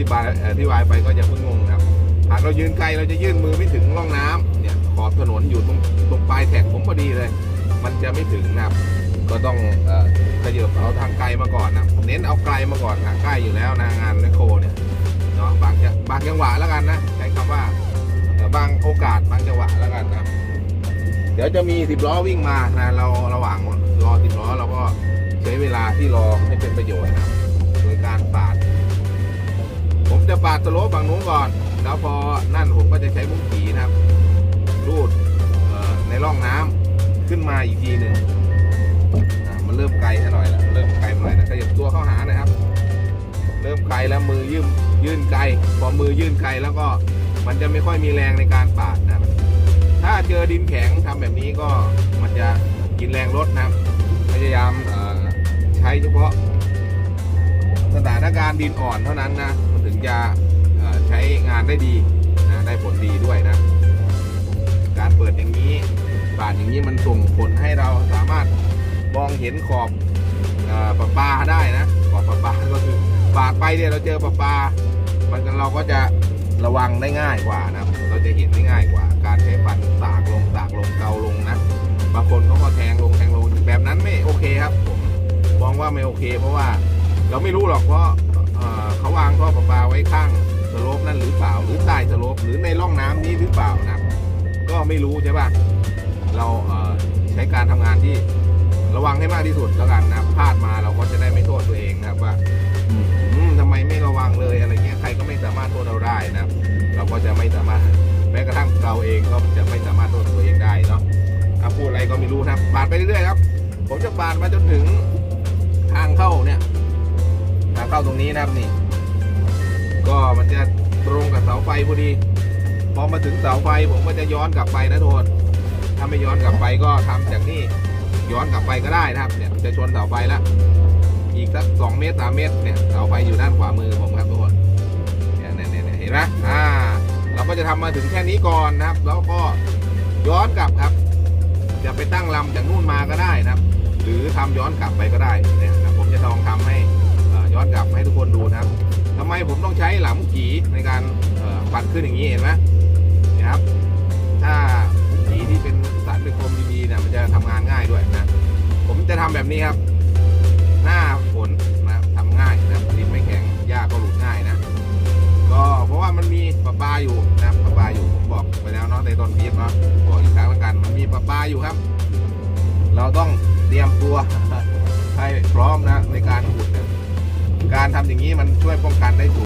ธิบายอธิบายไปก็อย่าเพิ่งงงครับหากเรายืนไกลเราจะยื่นมือไม่ถึงร่องน้ำเนี่ยขอบถนนอยู่ตรงตรงปลายแท็กผมพอดีเลย มันจะไม่ถึงนะครับ ก็ต้องอขยับเอาทางไกลมาก่อนนะเน้นเอาไกลมาก่อนค่ะใกล้อยู่แล้วนะงานแมคโครเนี่ยเนาะบางจะบางจังหวะแล้วกันนะใช้คำว่าบางโอกาสบางจังหวะแล้วกันนะเดี๋ยวจะมีสิบล้อวิ่งมานะเราระหว่างรอสิบล้อเราก็ใช้เวลาที่รอให้เป็นประโยชน์นะ จะปาดสโลปฝั่งนู้นก่อน แล้วพอนั่นผมก็จะใช้มุ้งขีนะครับรูดในร่องน้ำขึ้นมาอีกทีหนึ่งมันเริ่มไกลหน่อยแล้วเริ่มไกลหน่อยนะขยับตัวเข้าหานะครับ เริ่มไกลแล้วมือยื่นยื่นไกล พอมือยื่นไกลแล้วก็มันจะไม่ค่อยมีแรงในการปาดนะครับ ถ้าเจอดินแข็งทำแบบนี้ก็มันจะกินแรงรถนะครับพยายามใช้เฉพาะ ถานการณ์ดินอ่อนเท่านั้นนะมันถึงจะใช้งานได้ดีนะได้ผลดีด้วยนะ การเปิดอย่างนี้ปาดอย่างนี้มันส่งผลให้เราสามารถมองเห็นขอบอประปาได้นะขอบประปาก็คือปาดไปเนี่ยเราเจอประปามันเราก็จะระวังได้ง่ายกว่านะเราจะเห็นได้ง่ายกว่า การใช้ฟันตากลงตากลงเกาลงนะบางคนเขาก็แทงลงแทงลงแบบนั้นไม่โอเคครับผมมองว่าไม่โอเค เพราะว่า เราไม่รู้หรอกว่าเอ่อเขาวางท่อประปาไว้ข้างสโลปนั่นหรือเปล่า หรือใต้สโลปหรือในร่องน้ำนี้หรือเปล่านะก็ไม่รู้ใช่ปะเราเใช้การทำงานที่ระวังให้มากที่สุดแล้วกันนะพลาดมาเราก็จะได้ไม่โทษตัวเองนะครับว่าอืมทำไมไม่ระวังเลยอะไรเงี้ยใครก็ไม่สามารถโทษเราได้นะเราก็จะไม่สามารถแม้กระทั่งเราเองก็จะไม่สามารถโทษตัวเองได้เนาะพูดอะไรก็ไม่รู้นะครับปาดไปเรื่อยๆครับ ผมจะปาดมาจนถึงทางเข้าเนี่ย เข้าตรงนี้นะครับนี่ ก็มันจะตรงกับเสาไฟพอดีพอมาถึงเสาไฟผมก็จะย้อนกลับไปนะโทษถ้าไม่ย้อนกลับไปก็ทำจากนี่ย้อนกลับไปก็ได้นะครับ เนี่ยจะชนเสาไฟแล้วอีกสักสองเมตรสามเมตรเนี่ยเสาไฟอยู่ด้านขวามือผมครับทุกคนเนี่ยเนี่ยเนี่ยเห็นไหมอ่า เราก็จะทำมาถึงแค่นี้ก่อนนะครับ แล้วก็ย้อนกลับครับจะไปตั้งลำจากนู่นมาก็ได้นะครับ หรือทำย้อนกลับไปก็ได้เนี่ย ผมต้องใช้หลังมุกขีในการปัดขึ้นอย่างนี้เห็นไหมนี่ยครับ ถ้ามุกขีที่เป็นสารเป็นโคมดีๆเนี่ยมันจะทำงานง่ายด้วยนะ ผมจะทำแบบนี้ครับ หน้าฝนนะครับทำง่ายนะดินไม่แข็งหญ้าก็หลุดง่ายนะ ก็เพราะว่ามันมีปลาปลาอยู่นะปลาปลาอยู่ผมบอกไปแล้วเนาะในตอนคลิปเนาะบอกอีกครั้งแล้วกัน มันมีปลาปลาอยู่ครับ เราต้องเตรียมตัวให้พร้อมนะ ทำอย่างนี้มันช่วยป้องกันได้สูง